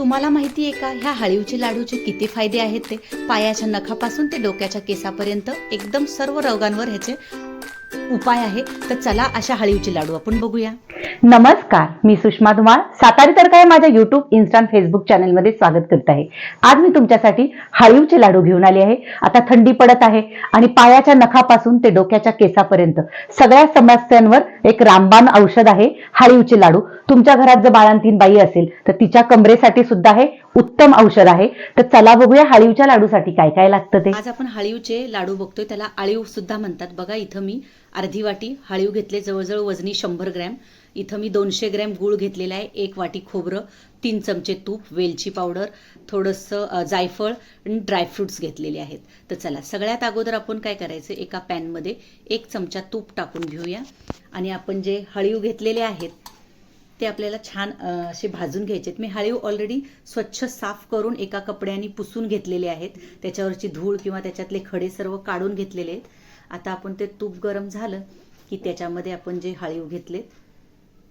तुम्हाला माहिती आहे का? ह्या हळीवचे लाडूचे किती फायदे आहेत ते? पायाच्या नखापासून ते डोक्याच्या केसापर्यंत एकदम सर्व रोगांवर ह्याचे उपाय आहे. तर चला अशा हळीवचे लाडू आपण बघूया. नमस्कार मी सुषमा धुमाळ. सातारी तर काय माझ्या युट्यूब इन्स्टा फेसबुक चॅनलमध्ये स्वागत करत आहे. आज मी तुमच्यासाठी हळीवचे लाडू घेऊन आले आहे. आता थंडी पडत आहे आणि पायाच्या नखापासून ते डोक्याच्या केसापर्यंत सगळ्या समस्यांवर एक रामबाण औषध आहे हळीवचे लाडू. तुमच्या घरात जर बाळांतीन बाई असेल तर तिच्या कमरेसाठी सुद्धा आहे. उत्तम औषध आहे. तर चला बघूया हळीवच्या लाडूसाठी काय काय लागतं ते. आज आपण हळीवचे लाडू बघतोय. त्याला आळीव सुद्धा म्हणतात. बघा इथं मी अर्धी वाटी हळीव घेतले. जवळजवळ वजनी शंभर ग्रॅम. इथं मी दोनशे ग्रॅम गूळ घेतलेला आहे. एक वाटी खोबरं तीन चमचे तूप वेलची पावडर थोडंसं जायफळ आणि ड्रायफ्रुट्स घेतलेले आहेत. तर चला सगळ्यात अगोदर आपण काय करायचं? एका पॅनमध्ये एक चमचा तूप टाकून घेऊया. आणि आपण जे हळीव घेतलेले आहेत ते आपल्याला छान असे भाजून घ्यायचे आहेत मी हळीव ऑलरेडी स्वच्छ साफ करून एका कपड्याने पुसून घेतलेले आहेत. त्याच्यावरची धूळ किंवा त्याच्यातले खडे सर्व काढून घेतलेले आहेत. आता आपण ते तूप गरम झालं की त्याच्यामध्ये आपण जे हळीव घेतले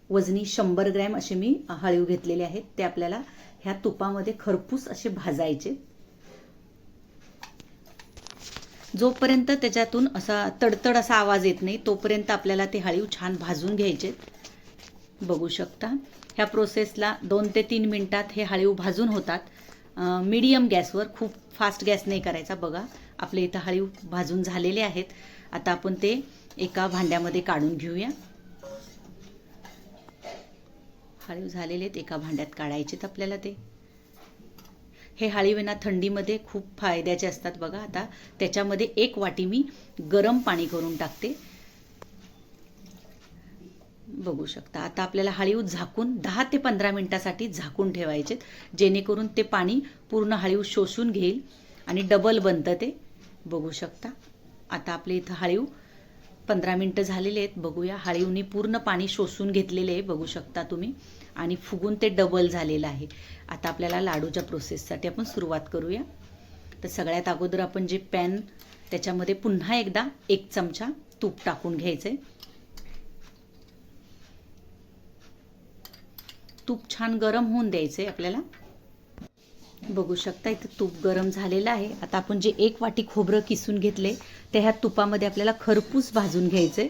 वजनी शंभर ग्रॅम असे मी हळीव घेतलेले आहेत. ते आपल्याला ह्या तुपामध्ये खरपूस असे भाजायचे. जोपर्यंत त्याच्यातून असा तडतड असा आवाज येत नाही तोपर्यंत आपल्याला ते हळीव छान भाजून घ्यायचे बघू शकता. ह्या प्रोसेसला दोन ते तीन मिनटात हे हळीव भाजून होतात. मीडियम गॅसवर खूप फास्ट गॅस नाही करायचा बघा. आपले इथं हळीव भाजून झालेले आहेत. आता आपण ते एका भांड्यामध्ये काढून घेऊया. हळीव झालेले आहेत एका भांड्यात काढायचेत आपल्याला ते. हे हळीव थंडीमध्ये खूप फायद्याचे असतात बघा. आता त्याच्यामध्ये एक वाटी मी गरम पाणी करून टाकते. बघू शकता. आता आपल्याला हळीव झाकून दहा ते पंधरा मिनटासाठी झाकून ठेवायचे जेणेकरून ते पाणी पूर्ण हळीव शोषून घेईल आणि डबल बनतं ते. बघू शकता. आता आपले इथं हळीव पंधरा मिनटं झालेले आहेत. बघूया. हळीवनी पूर्ण पाणी शोषून घेतलेले आहे. बघू शकता तुम्ही. आणि फुगून ते डबल झालेलं आहे. आता आपल्याला लाडूच्या प्रोसेससाठी आपण सुरुवात करूया. तर सगळ्यात अगोदर आपण जे पॅन त्याच्यामध्ये पुन्हा एकदा एक चमचा तूप टाकून घ्यायचं आहे तूप छान गरम होऊन द्यायचं आहे आपल्याला. बघू शकता इथं तूप गरम झालेलं आहे. आता आपण जे एक वाटी खोबरं किसून घेतले ते ह्या तुपामध्ये आपल्याला खरपूस भाजून घ्यायचे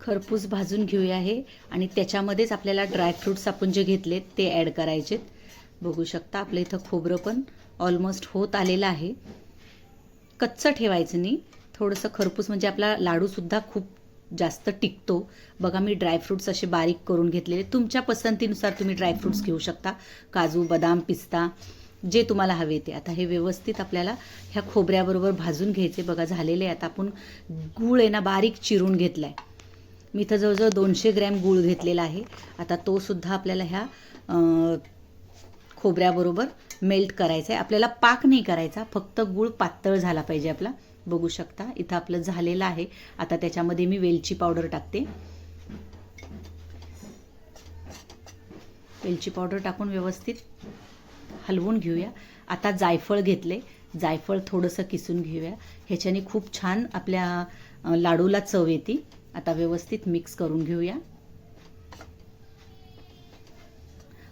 खरपूस भाजून घेऊया हे. आणि त्याच्यामध्येच आपल्याला ड्रायफ्रुट्स आपण जे घेतले ते ॲड करायचेत. बघू शकता आपलं इथं खोबरं पण ऑलमोस्ट होत आलेलं आहे. कच्चं ठेवायचं नाही. थोडंसं खरपूस म्हणजे आपला लाडूसुद्धा खूप जास्त टिकतो. बघा मी ड्रायफ्रुट्स असे बारीक करून घेतलेले. तुमच्या पसंतीनुसार तुम्ही ड्रायफ्रुट्स घेऊ शकता. काजू बदाम पिस्ता जे तुम्हाला हवे ते. आता हे व्यवस्थित आपल्याला ह्या खोबऱ्याबरोबर भाजून घ्यायचे. बघा झालेले आहे आता आपण गूळ आहे ना बारीक चिरून घेतला आहे मी इथं जवळजवळ दोनशे ग्रॅम गूळ घेतलेला आहे. आता तो सुद्धा आपल्याला ह्या खोबऱ्याबरोबर मेल्ट करायचा आहे आपल्याला पाक नाही करायचा. फक्त गूळ पातळ झाला पाहिजे आपला. बघू शकता. इथं आपलं झालेलं आहे. आता त्याच्यामध्ये मी वेलची पावडर टाकते. वेलची पावडर टाकून व्यवस्थित हलवून घेऊया. आता जायफळ घेतले. जायफळ थोडंसं किसून घेऊया. ह्याच्याने खूप छान आपल्या लाडूला चव येते. आता व्यवस्थित मिक्स करून घेऊया.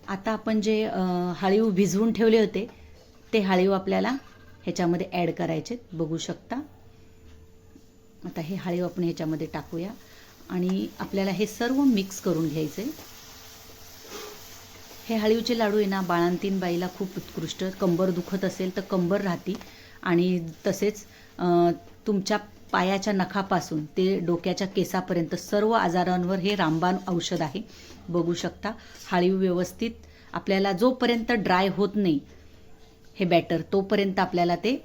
आता आपण जे हळीव भिजवून ठेवले होते ते हळीव आपल्याला ह्याच्यामध्ये ॲड करायचे बघू शकता. आता हे हळीव आपण ह्याच्यामध्ये टाकूया. आणि आपल्याला हे सर्व मिक्स करून घ्यायचे. हे हळीवचे लाडू आहे ना बाळांतीन बाईला खूप उत्कृष्ट. कंबर दुखत असेल तर कंबर राहती. आणि तसेच तुमच्या पायाच्या नखापासून ते डोक्याच्या केसापर्यंत सर्व आजारांवर हे रामबाण औषध आहे. बघू शकता. हळीव व्यवस्थित आपल्याला जोपर्यंत ड्राय होत नाही हे बॅटर तोपर्यंत आपल्याला ते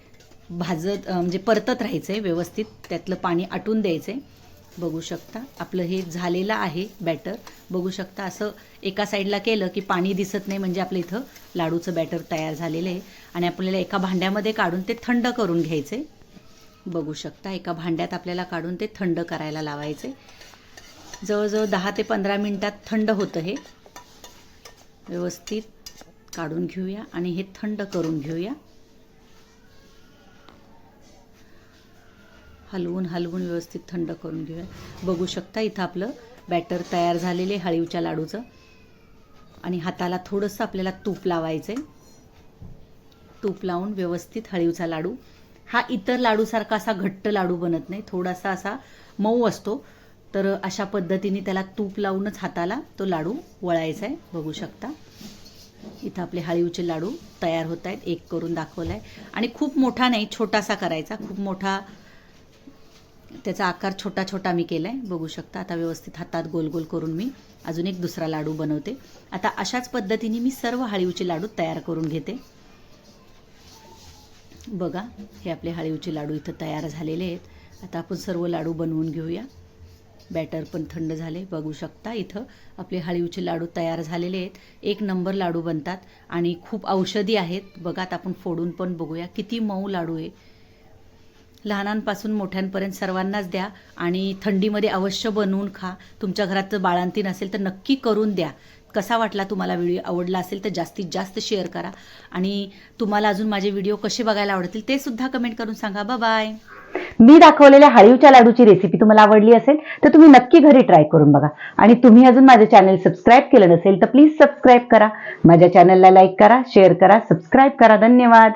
भाजत म्हणजे परतत राहायचं आहे व्यवस्थित. त्यातलं पाणी आटून द्यायचं आहे बघू शकता आपलं हे झालेलं आहे बॅटर बघू शकता असं एका साईडला केलं की पाणी दिसत नाही म्हणजे आपलं इथं लाडूचं बॅटर तयार झालेलं आहे. आणि आपल्याला एका भांड्यामध्ये काढून ते थंड करून घ्यायचं आहे बघू शकता एका भांड्यात आपल्याला काढून ते थंड करायला लावायचे जवळजवळ दहा ते पंधरा मिनटात थंड होतं हे. व्यवस्थित. काढून घेऊया आणि हे थंड करून घेऊया. हलवून हलवून व्यवस्थित थंड करून घेऊया. बघू शकता इथं आपलं बॅटर तयार झालेले हळीवच्या लाडूचं. आणि हाताला थोडंसं आपल्याला तूप लावायचं आहे तूप लावून व्यवस्थित हळीवचा लाडू. हा इतर लाडूसारखा असा घट्ट लाडू बनत नाही. थोडासा असा मऊ असतो. तर अशा पद्धतीने त्याला तूप लावूनच हाताला तो लाडू वळायचा आहे बघू शकता. इथं आपले हळीवचे लाडू तयार होत आहेत. एक करून दाखवला आहे आणि खूप मोठा नाही छोटासा करायचा. खूप मोठा त्याचा आकार छोटा छोटा मी केला आहे बघू शकता आता व्यवस्थित हातात गोल गोल करून मी अजून एक दुसरा लाडू बनवते. आता अशाच पद्धतीने मी सर्व हळीवचे लाडू तयार करून घेते. बघा हे आपले हळीवचे लाडू इथं तयार झालेले आहेत. आता आपण सर्व लाडू बनवून घेऊया. बॅटर पण थंड झाले. बघू शकता इथं आपले हळीवचे लाडू तयार झालेले आहेत. एक नंबर लाडू बनतात आणि खूप औषधी आहेत. बघा आपण फोडून पण बघूया. किती मऊ लाडू आहे. लहानांपासून मोठ्यांपर्यंत सर्वांनाच द्या आणि थंडीमध्ये अवश्य बनवून खा. तुमच्या घरात जर बाळांतीन असेल तर नक्की करून द्या. कसा वाटला तुम्हाला व्हिडिओ? आवडला असेल तर जास्तीत जास्त शेअर करा. आणि तुम्हाला अजून माझे व्हिडिओ कसे बघायला आवडतील ते सुद्धा कमेंट करून सांगा. बाय मी दाखवलेल्या हळीवच्या लाडूची रेसिपी तुम्हाला आवडली असेल तर तुम्ही नक्की घरी ट्राय करून बघा. आणि तुम्ही अजून माझे चॅनल सबस्क्राईब केलं नसेल तर प्लीज सबस्क्राईब करा. माझ्या चॅनलला लाईक करा शेअर करा सबस्क्राईब करा. धन्यवाद.